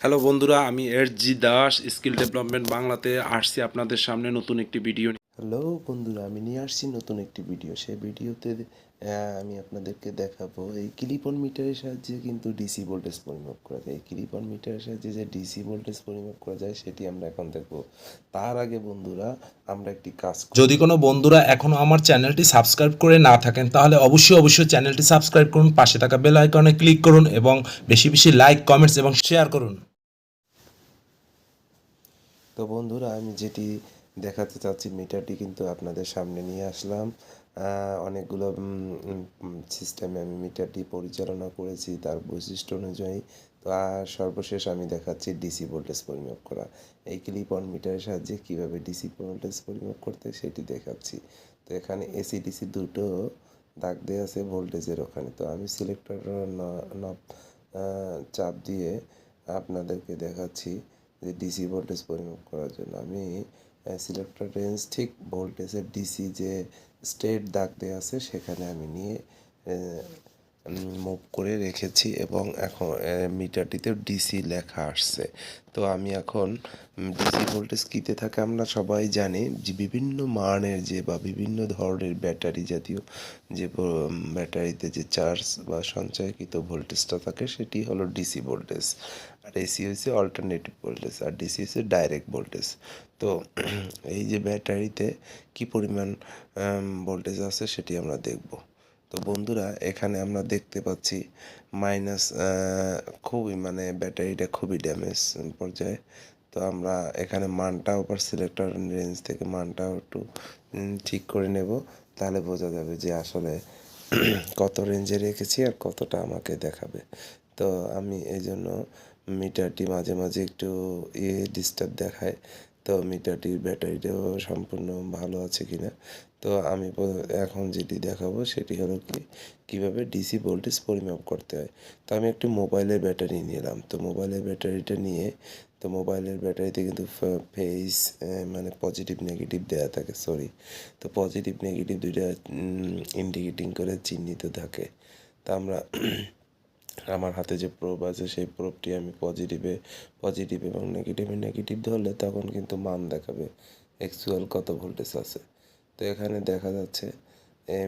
Hello বন্ধুরা আমি S G Das skill development বাংলাতে আসছি আপনাদের সামনে নতুন একটি ভিডিও হ্যালো বন্ধুরা আমি নিয়ে আসছি নতুন একটি ভিডিও। সেই ভিডিওতে আমি আপনাদেরকে দেখাবো এই ক্লিপন মিটারের সাহায্যে কিন্তু ডিসি ভোল্টেজ পরিমাপ করা যায়। এই ক্লিপন মিটারের সাহায্যে যে ডিসি ভোল্টেজ পরিমাপ করা যায় সেটি আমরা এখন দেখব। তার আগে বন্ধুরা আমরা একটি কাজ যদি কোনো বন্ধুরা এখনও আমার চ্যানেলটি সাবস্ক্রাইব করে না থাকেন তাহলে অবশ্যই অবশ্যই চ্যানেলটি সাবস্ক্রাইব করুন পাশে থাকা বেল আইকনে ক্লিক করুন এবং বেশি বেশি লাইক কমেন্টস এবং শেয়ার করুন। তো বন্ধুরা, আমি যেটি দেখাতে চাচ্ছি মিটারটি কিন্তু আপনাদের সামনে নিয়ে আসলাম। অনেকগুলো সিস্টেমে আমি মিটারটি পরিচালনা করেছি তার বৈশিষ্ট্য অনুযায়ী। তো আর সর্বশেষ আমি দেখাচ্ছি ডিসি ভোল্টেজ পরিমাপ করা। এই ক্লিপ অন মিটারের সাহায্যে কীভাবে ডিসি ভোল্টেজ পরিমাপ করতে সেটি দেখাচ্ছি। তো, এখানে এসি ডিসি দুটো দাগ দেওয়া আছে ভোল্টেজের ওখানে। তো, আমি সিলেক্টর চাপ দিয়ে আপনাদেরকে দেখাচ্ছি। ডিসি ভোল্টেজ পরিমাপ করার জন্য আমি সিলেক্টর রেঞ্জ ঠিক ভোল্টেজের ডিসি যে স্টেট দাগ দেওয়া আছে সেখানে আমি নিয়ে মুভ করে রেখেছি এবং এখন মিটারটিতে ডিসি লেখা আসছে। তো আমি এখন ডিসি ভোল্টেজ কীতে থাকে আমরা সবাই জানি। যে বিভিন্ন মানের যে বা বিভিন্ন ধরনের ব্যাটারি জাতীয় যে ব্যাটারিতে যে চার্জ বা সঞ্চয়কৃত ভোল্টেজটা থাকে, সেটি হলো ডিসি ভোল্টেজ আর এসি হচ্ছে অল্টারনেটিভ ভোল্টেজ আর ডিসি হচ্ছে ডাইরেক্ট ভোল্টেজ তো এই যে ব্যাটারিতে কি পরিমাণ ভোল্টেজ আছে সেটি আমরা দেখব। তো বন্ধুরা, এখানে আমরা দেখতে পাচ্ছি মাইনাস খুবই মানে ব্যাটারিটা খুবই ড্যামেজ পর্যায়ে। তো আমরা এখানে মানটাও আবার সিলেক্টর রেঞ্জ থেকে মানটাও একটু ঠিক করে নেব। তাহলে বোঝা যাবে যে আসলে কত রেঞ্জে রেখেছি আর কতটা আমাকে দেখাবে। তো আমি এই জন্য মিটারটি মাঝে মাঝে একটু ইয়ে ডিস্টার্ব দেখায়। তো মিটারটির ব্যাটারিটাও সম্পূর্ণ ভালো আছে কি না তো আমি এখন যেটি দেখাবো সেটি হলো কি, কীভাবে ডিসি ভোল্টেজ পরিমাপ করতে হয়। তো আমি একটি মোবাইলের ব্যাটারি নিলাম। তো মোবাইলের ব্যাটারিটা নিয়ে, তো মোবাইলের ব্যাটারিতে কিন্তু ফেস মানে পজিটিভ নেগেটিভ দেওয়া থাকে সরি তো পজিটিভ নেগেটিভ দুইটা ইন্ডিকেটিং করে চিহ্নিত থাকে। তা আমরা আমার হাতে যে প্রোব আছে, সেই প্রোবটি আমি পজিটিভে পজিটিভ এবং নেগেটিভে নেগেটিভ ধরলে তখন কিন্তু মান দেখাবে অ্যাকচুয়াল কত ভোল্টেজ আছে। তো এখানে দেখা যাচ্ছে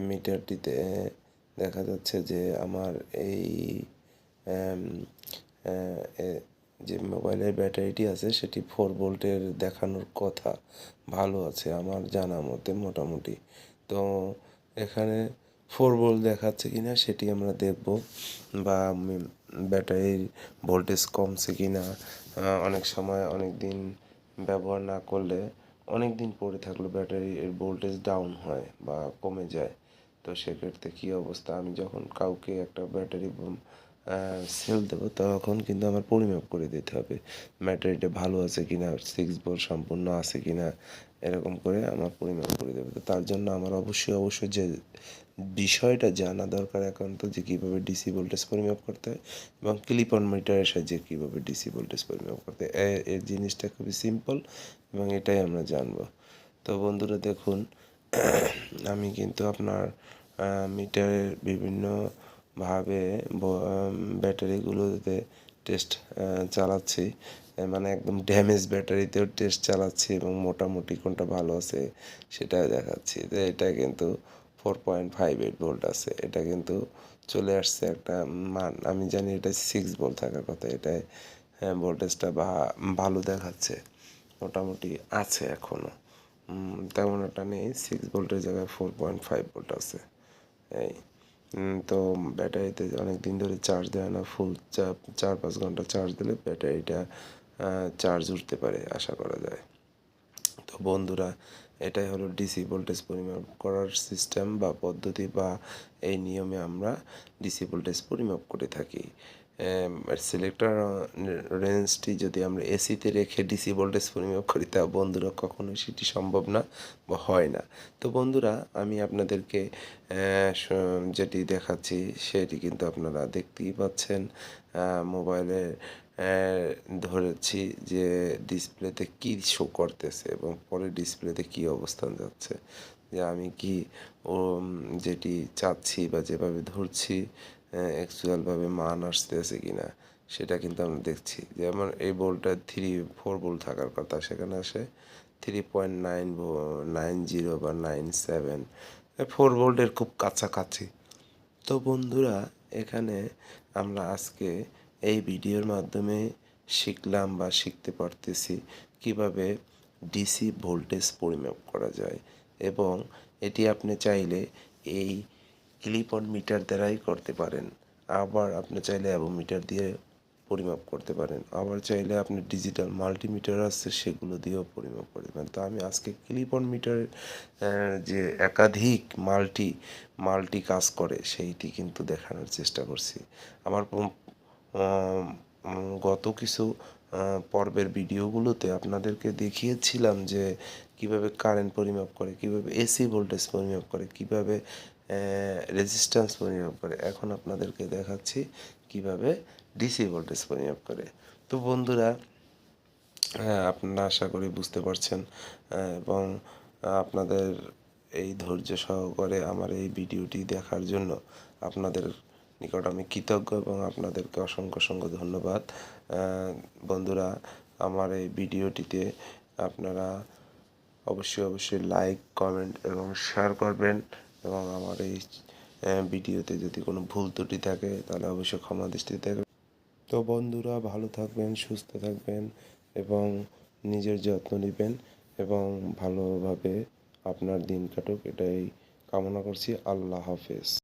মিটারটিতে দেখা যাচ্ছে যে আমার এই যে মোবাইলের ব্যাটারিটি আছে, সেটি ফোর ভোল্টের দেখানোর কথা ভালো আছে আমার জানা মতে মোটামুটি। তো এখানে ফোর ভোল্ট দেখাচ্ছে কি না সেটি আমরা দেখব বা ব্যাটারির ভোল্টেজ কমছে কি না অনেক সময় অনেক দিন ব্যবহার না করলে অনেক দিন পরে থাকলে ব্যাটারির ভোল্টেজ ডাউন হয় বা কমে যায়। তো সেক্ষেত্রে কী অবস্থা? আমি যখন কাউকে একটা ব্যাটারি সেল দেবো তখন কিন্তু আমার পরিমাপ করে দিতে হবে। ব্যাটারিটা ভালো আছে কিনা সিক্স ভোল্ট সম্পূর্ণ আছে কিনা এরকম করে আমার পরিমাপ করে দেবে। তো তার জন্য আমার অবশ্যই অবশ্যই যে বিষয়টা জানা দরকার একান্ত যে কীভাবে ডিসি ভোল্টেজ পরিমাপ করতে হয় এবং ক্লিপ অন মিটারের সাহায্যে কীভাবে ডিসি ভোল্টেজ পরিমাপ করতে হয়। এ- এর জিনিসটা খুবই সিম্পল এবং এটাই আমরা জানব। তো বন্ধুরা দেখুন, আমি কিন্তু আপনার মিটারের বিভিন্নভাবে ব্যাটারিগুলোতে টেস্ট চালাচ্ছি। মানে একদম ড্যামেজ ব্যাটারিতেও টেস্ট চালাচ্ছি এবং মোটামুটি কোনটা ভালো আছে সেটা দেখাচ্ছি। তো এটা কিন্তু four point five eight volt আছে। এটা কিন্তু চলে আসছে একটা মান। আমি জানি এটা সিক্স ভোল্ট থাকার কথা। এটাই হ্যাঁ ভোল্টেজটা বা, ভালো দেখাচ্ছে। মোটামুটি আছে এখনও তেমন একটা নেই। সিক্স ভোল্টের জায়গায় ফোর পয়েন্ট ফাইভ ভোল্ট আছে। এই। তো ব্যাটারিতে অনেক দিন ধরে চার্জ দেয় না ফুল চার পাঁচ ঘণ্টা চার্জ দিলে ব্যাটারিটা চার্জ উঠতে পারে আশা করা যায়। তো বন্ধুরা, এটাই হলো ডিসি ভোল্টেজ পরিমাপ করার সিস্টেম বা পদ্ধতি বা এই নিয়মে আমরা ডিসি ভোল্টেজ পরিমাপ করে থাকি। সিলেক্টর রেঞ্জটি যদি আমরা এসিতে রেখে ডিসি ভোল্টেজ পরিমাপ করি, তা বন্ধুরা কখনোই সেটি সম্ভব না বা হয় না। তো বন্ধুরা, আমি আপনাদেরকে যেটি দেখাচ্ছি, সেটি কিন্তু আপনারা দেখতেই পাচ্ছেন। মোবাইলে ধরেছি যে ডিসপ্লেতে কী শো করতেছে এবং পরে ডিসপ্লেতে কী অবস্থান যাচ্ছে। যে আমি কি ও যেটি চাচ্ছি বা যেভাবে ধরছি অ্যাকচুয়ালভাবে মান আসতেছে কি না সেটা কিন্তু আমরা দেখছি। যেমন এই বোল্টটা থ্রি ফোর বোল্ট থাকার কথা, সেখানে আসে three point nine nine zero বা নাইন সেভেন ফোর বোল্টের খুব কাছাকাছি। তো বন্ধুরা, এখানে আমরা আজকে এই ভিডিওর মাধ্যমে শিখলাম বা শিখতে পারতেছি কীভাবে ডিসি ভোল্টেজ পরিমাপ করা যায়। এবং এটি আপনি চাইলে এই ক্লিপ অন মিটার দ্বারাই করতে পারেন। আবার আপনি চাইলে অ্যাবোমিটার দিয়ে পরিমাপ করতে পারেন। আবার চাইলে আপনি ডিজিটাল মাল্টিমিটার আছে, সেগুলো দিয়েও পরিমাপ করতে পারেন তো আমি আজকে ক্লিপ অন মিটারের যে একাধিক মাল্টি মাল্টি কাজ করে, সেইটি কিন্তু দেখানোর চেষ্টা করছি। আমার গত কিছু পর্বের ভিডিওগুলোতে আপনাদেরকে দেখিয়েছিলাম যে কীভাবে কারেন্ট পরিমাপ করে, কীভাবে এসি ভোল্টেজ পরিমাপ করে, কীভাবে রেজিস্ট্যান্স পরিমাপ করে। এখন আপনাদেরকে দেখাচ্ছি কীভাবে ডিসি ভোল্টেজ পরিমাপ করে। তো বন্ধুরা আপনারা আশা করি বুঝতে পারছেন এবং আপনাদের এই ধৈর্য সহকারে আমার এই ভিডিওটি দেখার জন্য আপনাদের নিকট আমি কৃতজ্ঞ এবং আপনাদেরকে অসংখ্য অসংখ্য ধন্যবাদ। বন্ধুরা, আমার এই ভিডিওটিতে আপনারা অবশ্যই অবশ্যই লাইক কমেন্ট এবং শেয়ার করবেন। এবং আমার এই ভিডিওতে যদি কোনো ভুল ত্রুটি থাকে, তাহলে অবশ্যই ক্ষমা দৃষ্টি থাকবে তো বন্ধুরা, ভালো থাকবেন, সুস্থ থাকবেন এবং নিজের যত্ন নেবেন এবং ভালোভাবে আপনার দিন কাটুক। এটাই কামনা করছি। আল্লাহ হাফেজ।